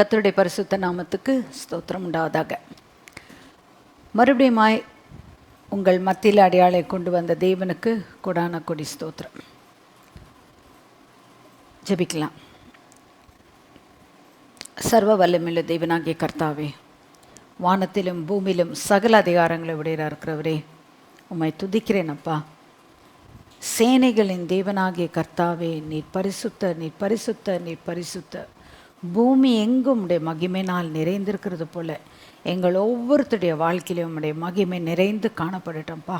கத்தருடைய பரிசுத்த நாமத்துக்கு ஸ்தோத்திரம் உண்டாவதாக. மறுபடியுமாய் உங்கள் மத்தியில் அடையாளை கொண்டு வந்த தேவனுக்கு கொடான கொடி ஸ்தோத்திரம். ஜெபிக்கலாம். சர்வ வல்லமில்ல தேவனாகிய கர்த்தாவே வானத்திலும் பூமியிலும் சகல அதிகாரங்களை உடையராக இருக்கிறவரே உம்மை துதிக்கிறேன் அப்பா. சேனைகளின் தேவனாகிய கர்த்தாவே நீர் பரிசுத்த நீர் பரிசுத்த நீர் பரிசுத்த. பூமி எங்கும் உடைய மகிமைனால் நிறைந்திருக்கிறது போல எங்கள் ஒவ்வொருத்தருடைய வாழ்க்கையிலும் உடைய மகிமை நிறைந்து காணப்படட்டும்ப்பா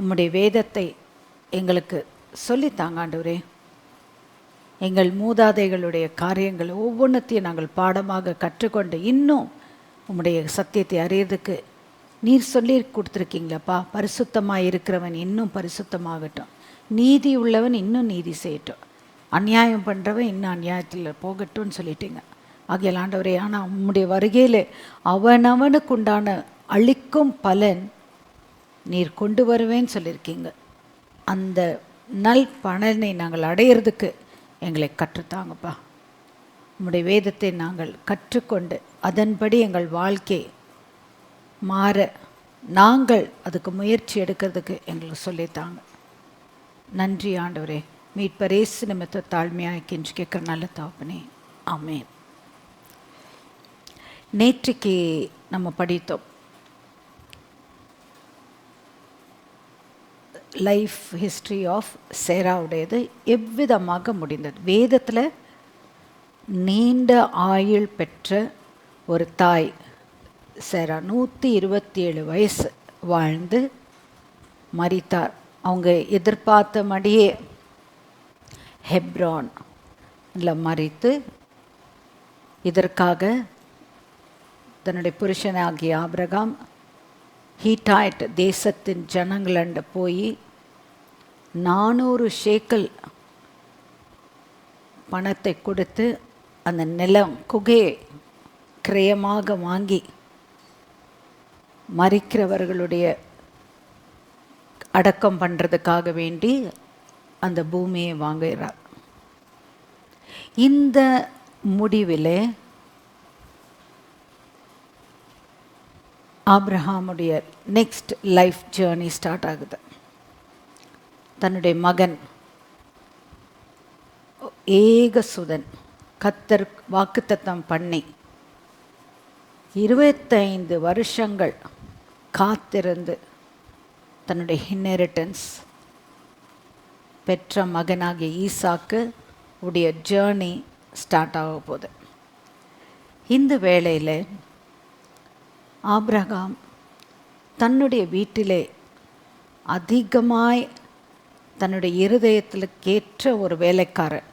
உம்முடைய வேதத்தை எங்களுக்கு சொல்லித்தாங்க ஆண்டவரே. எங்கள் மூதாதைகளுடைய காரியங்கள் ஒவ்வொன்றத்தையும் நாங்கள் பாடமாக கற்றுக்கொண்டு இன்னும் உம்முடைய சத்தியத்தை அறியறதுக்கு நீர் சொல்லி கொடுத்துருக்கீங்களப்பா. பரிசுத்தமாக இருக்கிறவன் இன்னும் பரிசுத்தமாகட்டும். நீதி உள்ளவன் இன்னும் நீதி செய்யட்டும். அநியாயம் பண்ணுறவன் இன்னும் அநியாயத்தில் போகட்டும்னு சொல்லிட்டீங்க. ஆகிய ஆண்டவரே ஆனால் உம்முடைய வருகையில் அவனவனுக்கு உண்டான அளிக்கும் பலன் நீர் கொண்டு வருவேன்னு சொல்லியிருக்கீங்க. அந்த நல் பலனை நாங்கள் அடையிறதுக்கு எங்களை கற்றுத்தாங்கப்பா. உம்முடைய வேதத்தை நாங்கள் கற்றுக்கொண்டு அதன்படி எங்கள் வாழ்க்கை மாற நாங்கள் அதுக்கு முயற்சி எடுக்கிறதுக்கு எங்களுக்கு சொல்லித்தாங்க. நன்றி ஆண்டவரே. மீட்பரேசு நிமித்த தாழ்மையாக கெஞ்சு கேட்குற நல்ல தாப்பனே ஆமே நேற்றைக்கு நம்ம படித்தோம். லைஃப் ஹிஸ்ட்ரி ஆஃப் சேராவுடையது எவ்விதமாக முடிந்தது? வேதத்தில் நீண்ட ஆயுள் பெற்ற ஒரு தாய் சேரா நூற்றி இருபத்தி ஏழு வயசு வாழ்ந்து மறித்தார் அவங்க எதிர்பார்த்த மடியே ஹெப்ரான். மறித்து இதற்காக தன்னுடைய புருஷனாகிய ஆபிரகாம் ஹீட்டாய்ட் தேசத்தின் ஜனங்களண்ட போய் நானூறு ஷேக்கல் பணத்தை கொடுத்து அந்த நிலம் குகையை கிரயமாக வாங்கி மறிக்கிறவர்களுடைய அடக்கம் பண்ணுறதுக்காக வேண்டி அந்த பூமியை வாங்குகிறார். இந்த முடிவில் ஆப்ரஹாமுடைய நெக்ஸ்ட் லைஃப் ஜேர்னி ஸ்டார்ட் ஆகுது. தன்னுடைய மகன் ஏகசுதன் கத்தர் வாக்குத்தத்தம் பண்ணி இருபத்தைந்து வருஷங்கள் காத்திருந்து தன்னுடைய இன்ஹெரிட்டன்ஸ் பெற்ற மகனாகிய ஈசாக்கு உடைய ஜேர்னி ஸ்டார்ட் ஆக போகுது. இந்த வேளையில் ஆப்ரகாம் தன்னுடைய வீட்டிலே அதிகமாய் தன்னுடைய இருதயத்தில் கேற்ற ஒரு வேலைக்காரன்.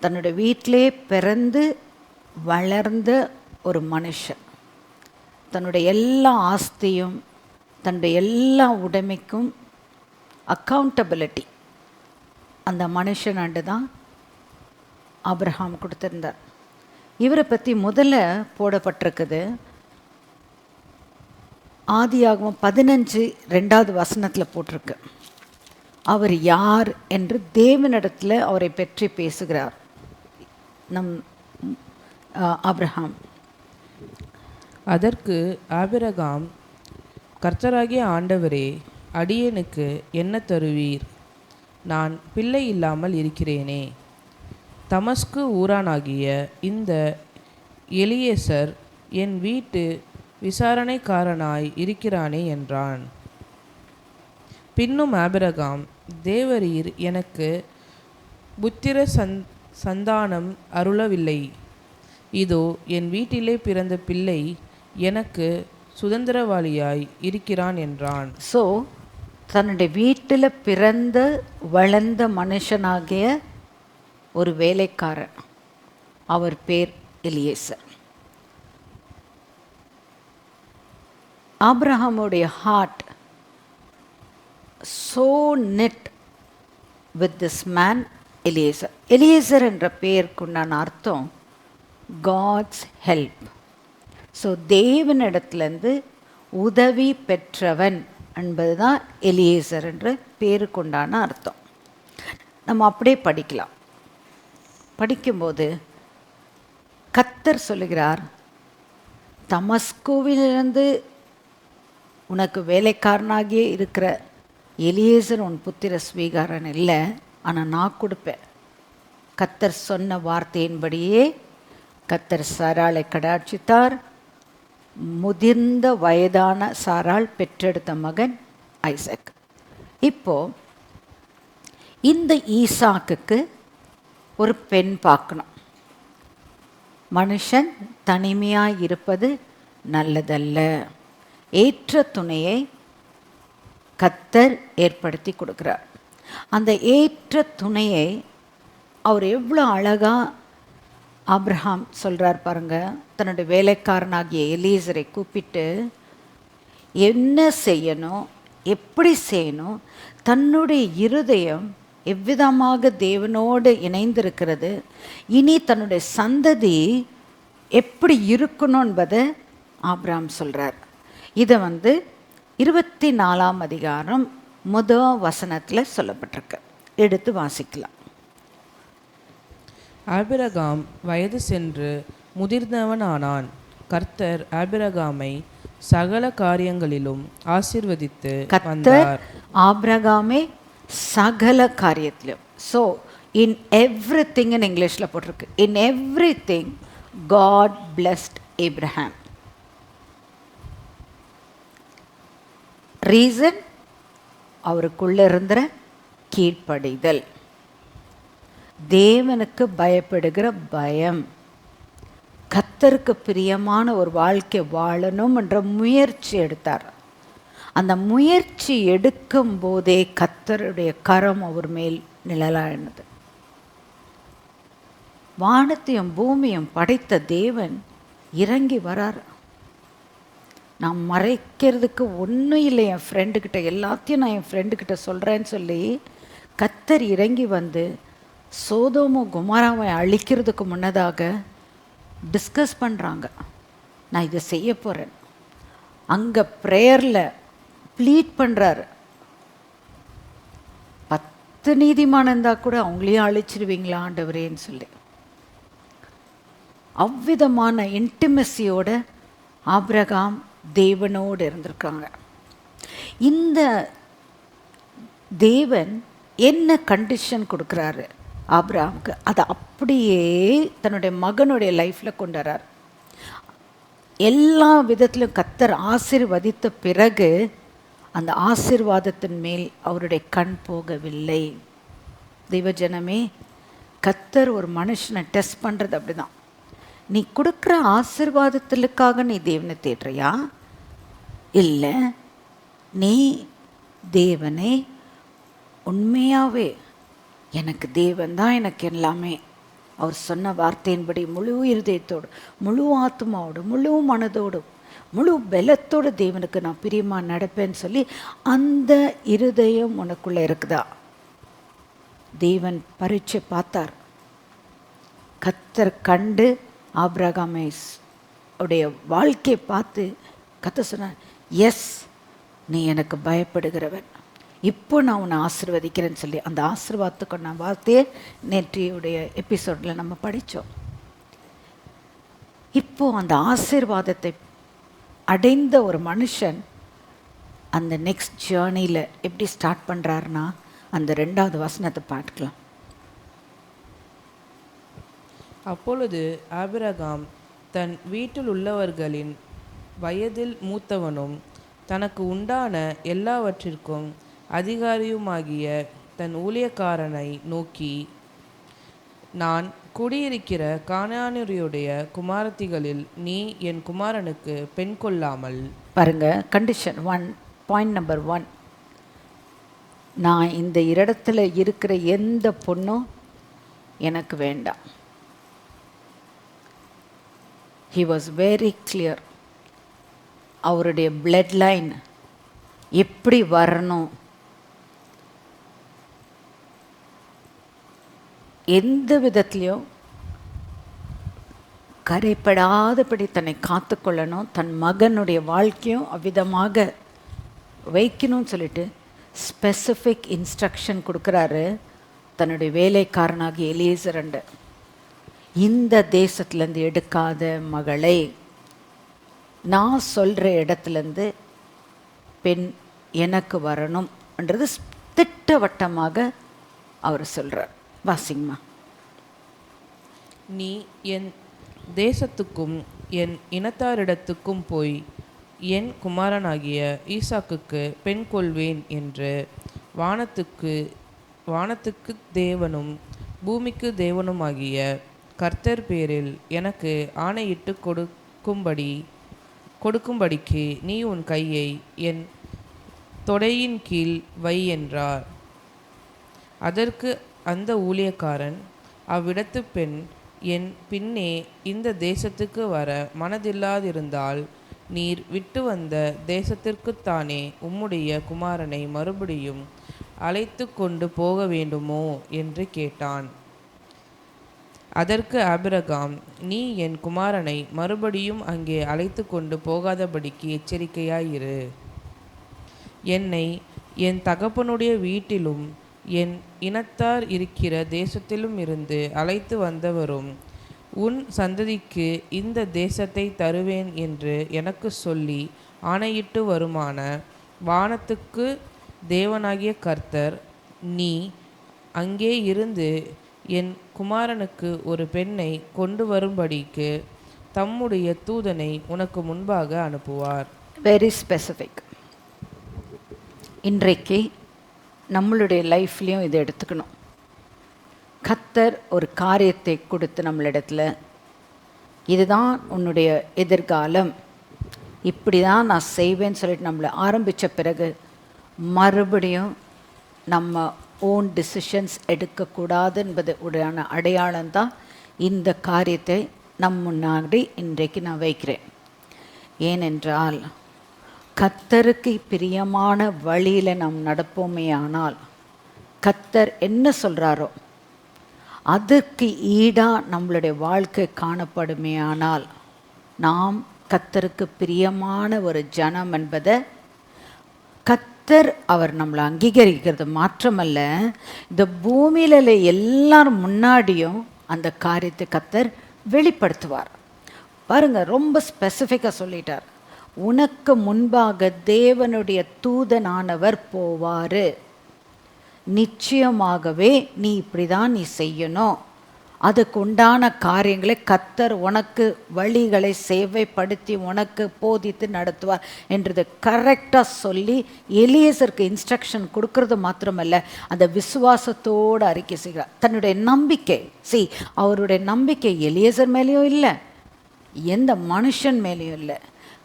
தன்னுடைய வீட்டிலே பிறந்து வளர்ந்த ஒரு மனுஷன். தன்னுடைய எல்லா ஆஸ்தியும் தன்னுடைய எல்லா உடைமைக்கும் அக்கௌண்டபிலிட்டி அந்த மனுஷனாண்டு தான் அப்ரஹாம் கொடுத்துருந்தார். இவரை பற்றி முதல்ல போடப்பட்டிருக்குது. ஆதியாகவும் பதினஞ்சு ரெண்டாவது வசனத்தில் போட்டிருக்கு. அவர் யார் என்று தேவனிடத்தில் அவரை பற்றி பேசுகிறார். நம் அப்ரஹாம் அதற்கு ஆபிரகாம் கர்த்தராகிய ஆண்டவரே அடியனுக்கு என்ன தருவீர்? நான் பிள்ளை இல்லாமல் இருக்கிறேனே. தமஸ்கு ஊரானாகிய இந்த எலியேசர் என் வீட்டு விசாரணைக்காரனாய் இருக்கிறானே என்றான். பின்னும் ஆபிரகாம் தேவரீர் எனக்கு புத்திர சந் சந்தானம் அருளவில்லை. இதோ என் வீட்டிலே பிறந்த பிள்ளை எனக்கு சுதந்திரவாளியாய் இருக்கிறான் என்றான். ஸோ தன்னுடைய வீட்டில் பிறந்த வளர்ந்த மனுஷனாகிய ஒரு வேலைக்காரன் அவர் பேர் Eliezer. ஆப்ரஹாமுடைய heart so knit with this man Eliezer. Eliezer என்ற பெயருக்குண்டான அர்த்தம் காட்ஸ் ஹெல்ப் ஸோ தேவனிடத்துலேருந்து உதவி பெற்றவன். என்பது தான் எலியேசர் என்று பேருக்குண்டான அர்த்தம். நம்ம அப்படியே படிக்கலாம். படிக்கும்போது கத்தர் சொல்லுகிறார் தமஸ்கோவிலிருந்து உனக்கு வேலைக்காரனாகியே இருக்கிற எலியேசர் உன் புத்திர ஸ்வீகாரன் இல்லை ஆனால் நான் கொடுப்பேன். கத்தர் சொன்ன வார்த்தையின்படியே கத்தர் சாராளை கடாட்சித்தார். முதிர்ந்த வயதான சாரால் பெற்றெடுத்த மகன் ஐசக். இப்போ இந்த ஈசாக்குக்கு ஒரு பெண் பார்க்கணும். மனுஷன் தனிமையாக இருப்பது நல்லதல்ல. ஏற்ற துணையை கத்தர் ஏற்படுத்தி கொடுக்குறார். அந்த ஏற்ற துணையை அவர் எவ்வளோ அழகாக ஆப்ரஹாம் சொல்கிறார் பாருங்க. தன்னுடைய வேலைக்காரனாகிய எலீசரை கூப்பிட்டு என்ன செய்யணும்? எப்படி செய்யணும்? தன்னுடைய இருதயம் எவ்விதமாக தேவனோடு இணைந்திருக்கிறது? இனி தன்னுடைய சந்ததி எப்படி இருக்கணும் என்பதை ஆப்ராம் சொல்கிறார் இதை வந்து இருபத்தி நாலாம் அதிகாரம் முத வசனத்தில் சொல்லப்பட்டிருக்கு. எடுத்து வாசிக்கலாம். ஆபிரகாம் வயது சென்று முதிர்ந்தவனானான். கர்த்தர் ஆபிரகாமை சகல காரியங்களிலும் ஆசீர்வதித்து கத்தர் வந்தார். ஆபிரகாமே சகல காரியத்திலும். So in everything in இங்கிலீஷில் போட்டிருக்கு. In everything God blessed Abraham reason அவருக்குள்ள இருந்த கீழ்ப்படிதல். தேவனுக்கு பயப்படுகிற பயம். கத்தருக்கு பிரியமான ஒரு வாழ்க்கை வாழணும் என்ற முயற்சி எடுத்தார். அந்த முயற்சி எடுக்கும் போதே கத்தருடைய கரம் அவர் மேல் நிழலாயினது. வானத்தையும் பூமியும் படைத்த தேவன் இறங்கி வரார். நான் மறைக்கிறதுக்கு ஒன்றும் இல்லை என் ஃப்ரெண்டுக்கிட்ட எல்லாத்தையும் நான் என் ஃப்ரெண்டுக்கிட்ட சொல்கிறேன்னு சொல்லி கத்தர் இறங்கி வந்து சோதோமோ குமாராவை அழிக்கிறதுக்கு முன்னதாக டிஸ்கஸ் பண்ணுறாங்க நான் இதை செய்ய போகிறேன் அங்கே ப்ரேயரில் ப்ளீட் பண்ணுறாரு பத்து நீதிமான் இருந்தால் கூட அவங்களையும் அழிச்சிருவீங்களா ஆண்டவரேன்னு சொல்லி. அவ்விதமான இன்டிமெசியோட ஆப்ரகாம் தேவனோடு இருந்திருக்காங்க. இந்த தேவன் என்ன கண்டிஷன் கொடுக்குறாரு? ஆபிரகாமுக்கு அதை அப்படியே தன்னுடைய மகனுடைய லைஃப்பில் கொண்டு வரார் எல்லா விதத்திலும் கத்தர் ஆசிர்வதித்த பிறகு அந்த ஆசிர்வாதத்தின் மேல் அவருடைய கண் போகவில்லை. தெய்வஜனமே கத்தர் ஒரு மனுஷனை டெஸ்ட் பண்ணுறது அப்படிதான். நீ கொடுக்குற ஆசிர்வாதத்திற்காக நீ தேவனை தேடுறியா? இல்லை. நீ தேவனை உண்மையாகவே எனக்கு தேவன் தான் எனக்கு எல்லாமே. அவர் சொன்ன வார்த்தையின்படி முழு இருதயத்தோடு முழு ஆத்மாவோடு முழு மனதோடு முழு பலத்தோடு தேவனுக்கு நான் பிரியமாக நடப்பேன்னு சொல்லி அந்த இருதயம் உனக்குள்ளே இருக்குதா? தேவன் பரீட்சை பார்த்தார். கத்தர் கண்டு ஆப்ரகாமேஸ் உடைய வாழ்க்கையை பார்த்து கத்த சொன்னார் எஸ் நீ எனக்கு பயப்படுகிறவன். இப்போ நான் உன்னை ஆசிர்வதிக்கிறேன்னு சொல்லி அந்த ஆசிர்வாதத்துக்கான வார்த்தையே நேற்றையுடைய எபிசோடில் நம்ம படித்தோம். இப்போ அந்த ஆசீர்வாதத்தை அடைந்த ஒரு மனுஷன் அந்த நெக்ஸ்ட் ஜேர்னியில் எப்படி ஸ்டார்ட் பண்ணுறாருன்னா அந்த ரெண்டாவது வசனத்தை பார்க்கலாம். அப்பொழுது ஆபிரகாம் தன் வீட்டில் உள்ளவர்களின் வயதில் மூத்தவனும் தனக்கு உண்டான எல்லாவற்றிற்கும் அதிகாரியுமாகிய தன் ஊழியக்காரனை நோக்கி நான் குடியிருக்கிற கானானியருடைய குமாரத்திகளில் நீ என் குமாரனுக்கு பெண் கொள்ளாமல் பாருங்க condition one point number one நான் இந்த இடத்துல இருக்கிற எந்த பொண்ணும் எனக்கு வேண்டாம். ஹி வாஸ் வெரி கிளியர் அவருடைய பிளட் லைன் எப்படி வரணும். எந்த விதத்துலேயும் கரைப்படாதபடி தன்னை காத்துக்கொள்ளணும் தன் மகனுடைய வாழ்க்கையும் அவ்விதமாக வைக்கணும்னு சொல்லிட்டு ஸ்பெசிஃபிக் இன்ஸ்ட்ரக்ஷன் கொடுக்குறாரு தன்னுடைய வேலைக்காரனாகிய எலியசரண்டு இந்த தேசத்துலேருந்து எடுக்காத மகளை நான் சொல்கிற இடத்துலேருந்து பெண் எனக்கு வரணும்ன்றது திட்டவட்டமாக அவர் சொல்கிறார் வாசிங்கம்மா. நீ என் தேசத்துக்கும் என் இனத்தாரிடத்துக்கும் போய் என் குமாரனாகிய ஈசாக்குக்கு பெண் கொள்வேன் என்று வானத்துக்கு வானத்துக்கு தேவனும் பூமிக்கு தேவனுமாகிய கர்த்தர் பேரில் எனக்கு ஆணையிட்டு கொடுக்கும்படி கொடுக்கும்படிக்கு நீ உன் கையை என் தொடையின் கீழ் வை என்றார். அதற்கு அந்த ஊழியக்காரன் அவ்விடத்து பெண் என் பின்னே இந்த தேசத்துக்கு வர மனதில்லாதிருந்தால் நீர் விட்டு வந்த தேசத்திற்குத்தானே உம்முடைய குமாரனை மறுபடியும் அழைத்து கொண்டு போக வேண்டுமோ? என்று கேட்டான். அதற்கு ஆபிரகாம் நீ என் குமாரனை மறுபடியும் அங்கே அழைத்து கொண்டு போகாதபடிக்கு எச்சரிக்கையாயிரு. என்னை என் தகப்பனுடைய வீட்டிலும் என் இனத்தார் இருக்கிற தேசத்திலும் இருந்து அழைத்து வந்தவரும் உன் சந்ததிக்கு இந்த தேசத்தை தருவேன் என்று எனக்கு சொல்லி ஆணையிட்டு வருமான வானத்துக்கு தேவனாகிய கர்த்தர் நீ அங்கே இருந்து என் குமாரனுக்கு ஒரு பெண்ணை கொண்டு வரும்படிக்கு தம்முடைய தூதனை உனக்கு முன்பாக அனுப்புவார். வெரி ஸ்பெசிஃபிக் இன்றைக்கு நம்மளுடைய லைஃப்லேயும் இதை எடுத்துக்கணும். கத்தர் ஒரு காரியத்தை கொடுத்து நம்மளிடத்துல இதுதான் உன்னுடைய எதிர்காலம். இப்படி தான் நான் செய்வேன்னு சொல்லிட்டு நம்மளை ஆரம்பித்த பிறகு மறுபடியும் நம்ம ஓன் டிசிஷன்ஸ் எடுக்கக்கூடாது என்பது உடையான அடையாளம்தான் இந்த காரியத்தை நம் முன்னாடி இன்றைக்கு நான் வைக்கிறேன். ஏனென்றால் கத்தருக்கு பிரியமான வழியில் நாம் நடப்போமே ஆனால் கத்தர் என்ன சொல்கிறாரோ அதுக்கு ஈடாக நம்மளுடைய வாழ்க்கை காணப்படுமே ஆனால் நாம் கத்தருக்கு பிரியமான ஒரு ஜனம் என்பதை கத்தர் அவர் நம்மளை அங்கீகரிக்கிறது மாற்றமல்ல இந்த பூமியில எல்லாரும் முன்னாடியும் அந்த காரியத்தை கத்தர் வெளிப்படுத்துவார். பாருங்கள் ரொம்ப ஸ்பெசிஃபிக்காக சொல்லிட்டார். உனக்கு முன்பாக தேவனுடைய தூதனானவர் போவார். நிச்சயமாகவே நீ இப்படி தான் நீ செய்யணும். அதுக்கு உண்டான காரியங்களை கத்தர் உனக்கு வழிகளை சேவைப்படுத்தி உனக்கு போதித்து நடத்துவார் என்றது கரெக்டாக சொல்லி எலியசருக்கு இன்ஸ்ட்ரக்ஷன் கொடுக்கறது மாத்திரமல்ல அந்த விசுவாசத்தோடு அறிக்கை செய்கிறார். தன்னுடைய நம்பிக்கை சி அவருடைய நம்பிக்கை எலியசர் மேலேயும் இல்லை எந்த மனுஷன் மேலேயும் இல்லை.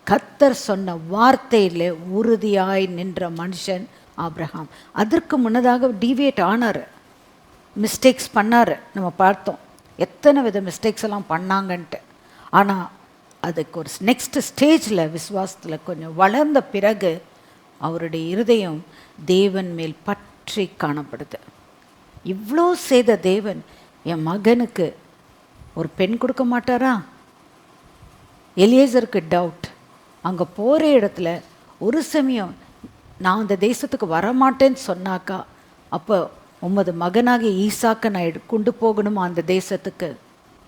கத்தர் சொன்ன வார்த்தையில் உறுதியாய் நின்ற மனுஷன் ஆப்ரஹாம் அதற்கு முன்னதாக டிவியேட் ஆனார். மிஸ்டேக்ஸ் பண்ணார். நம்ம பார்த்தோம். எத்தனை வித மிஸ்டேக்ஸ் எல்லாம் பண்ணாங்கன்ட்டு. ஆனால் அதுக்கு ஒரு நெக்ஸ்ட் ஸ்டேஜில் விசுவாசத்தில் கொஞ்சம் வளர்ந்த பிறகு அவருடைய இருதயம் தேவன் மேல் பற்றி காணப்படுது. இவ்வளோ செய்த தேவன் என் மகனுக்கு ஒரு பெண் கொடுக்க மாட்டாரா? எலியேசருக்கு டவுட் அங்கே போகிற இடத்துல ஒரு சமயம் நான் அந்த தேசத்துக்கு வரமாட்டேன்னு சொன்னாக்கா அப்போ உமது மகனாகிய ஈசாக்க நான் எடு- கொண்டு போகணுமா அந்த தேசத்துக்கு?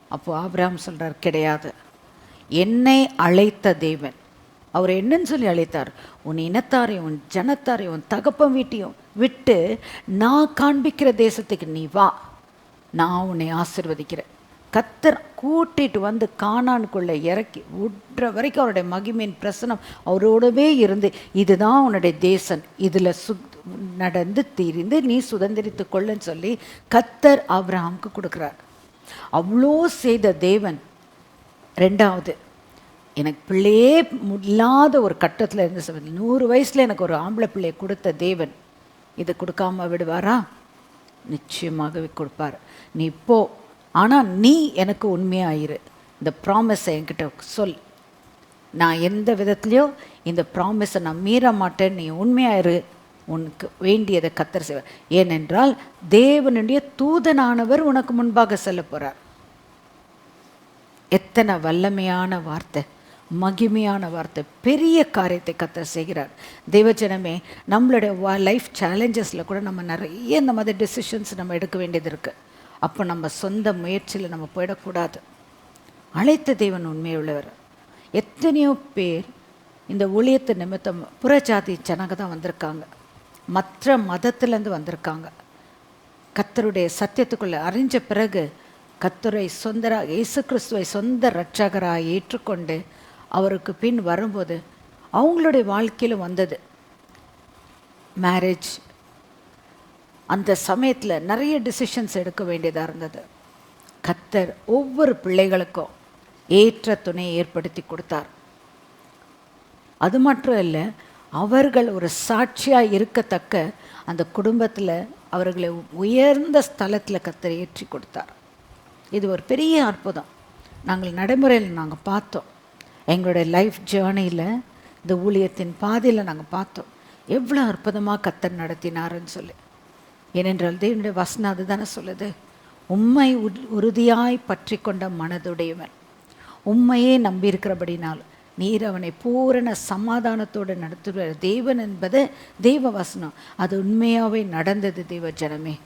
அப்போ ஆப்ராம் சொல்கிறார் கிடையாது. என்னை அழைத்த தேவன். அவர் என்னன்னு சொல்லி அழைத்தார். உன் இனத்தாரையும் உன் ஜனத்தாரையும் உன் தகப்பம் வீட்டையும் விட்டு நான் காண்பிக்கிற தேசத்துக்கு நீ வா. நான் உன்னை ஆசிர்வதிக்கிறேன். கத்தர் கூட்டிட்டு வந்து காணான்குள்ளே இறக்கி விட்ற வரைக்கும் அவருடைய மகிமையின் பிரசனம் அவரோடவே இருந்து இதுதான் உன்னுடைய தேசன். இதில் சு நடந்து திரிந்து நீ சுதந்திரித்து கொள்ளன்னு சொல்லி கத்தர் ஆபிரகாமுக்கு கொடுக்குறார். அவ்வளோ செய்த தேவன். ரெண்டாவது எனக்கு பிள்ளையே இல்லாத ஒரு கட்டத்தில் இருந்து சொல்லுது நூறு வயசில் எனக்கு ஒரு ஆம்பளை பிள்ளையை கொடுத்த தேவன். இதை கொடுக்காம விடுவாரா? நிச்சயமாகவே கொடுப்பார். நீ போ. ஆனால் நீ எனக்கு உண்மையாயிரு. இந்த ப்ராமிஸை என்கிட்ட சொல். நான் எந்த விதத்துலையோ இந்த ப்ராமிஸை நான் மீற மாட்டேன். நீ உண்மையாயிரு. உனக்கு வேண்டியதை கத்தர் செய்வார். ஏனென்றால் தேவனுடைய தூதனானவர் உனக்கு முன்பாக செல்ல போகிறார் எத்தனை வல்லமையான வார்த்தை மகிமையான வார்த்தை பெரிய காரியத்தை கத்தர் செய்கிறார். தேவஜனமே நம்மளுடைய லைஃப் சேலஞ்சஸில் கூட நம்ம நிறைய இந்த மாதிரி டெசிஷன்ஸ் நம்ம எடுக்க வேண்டியது இருக்குது அப்போ நம்ம சொந்த முயற்சியில் நம்ம போயிடக்கூடாது. அழைத்த தேவன் உண்மையுள்ளவர் எத்தனையோ பேர் இந்த ஊழியத்து நிமித்தம் புறஜாதி ஜனங்க தான் வந்திருக்காங்க. மற்ற மதத்திலேருந்து வந்திருக்காங்க. கத்தருடைய சத்தியத்துக்குள்ளே அறிஞ்ச பிறகு கத்தரை சொந்தரா இயேசு கிறிஸ்துவை சொந்த இரட்சகராக ஏற்றுக்கொண்டு அவருக்கு பின் வரும்போது அவங்களுடைய வாழ்க்கையிலும் வந்தது. மேரேஜ் அந்த சமயத்தில் நிறைய டிசிஷன்ஸ் எடுக்க வேண்டியதாக இருந்தது. கத்தர் ஒவ்வொரு பிள்ளைகளுக்கும் ஏற்ற துணையை ஏற்படுத்தி கொடுத்தார். அது மட்டும் இல்லை அவர்கள் ஒரு சாட்சியாக இருக்கத்தக்க அந்த குடும்பத்தில் அவர்களை உயர்ந்த ஸ்தலத்தில் கத்தர் ஏற்றி கொடுத்தார். இது ஒரு பெரிய அற்புதம். நாங்கள் நடைமுறையில் நாங்கள் பார்த்தோம். எங்களுடைய லைஃப் ஜேர்னியில் இந்த ஊழியத்தின் பாதையில் நாங்கள் பார்த்தோம். எவ்வளோ அற்புதமாக கத்தர் நடத்தினாருன்னு சொல்லி. ஏனென்றால் தேவனுடைய வசனம் அதுதானே சொல்லுது. உண்மை உறுதியாய் பற்றி கொண்ட மனதுடையவன். உண்மையே நம்பியிருக்கிறபடினால் நீர் அவனை பூரண சமாதானத்தோடு நடத்துகிற தேவன் என்பது தெய்வ வசனம். அது உண்மையாகவே நடந்தது தெய்வ ஜனமே.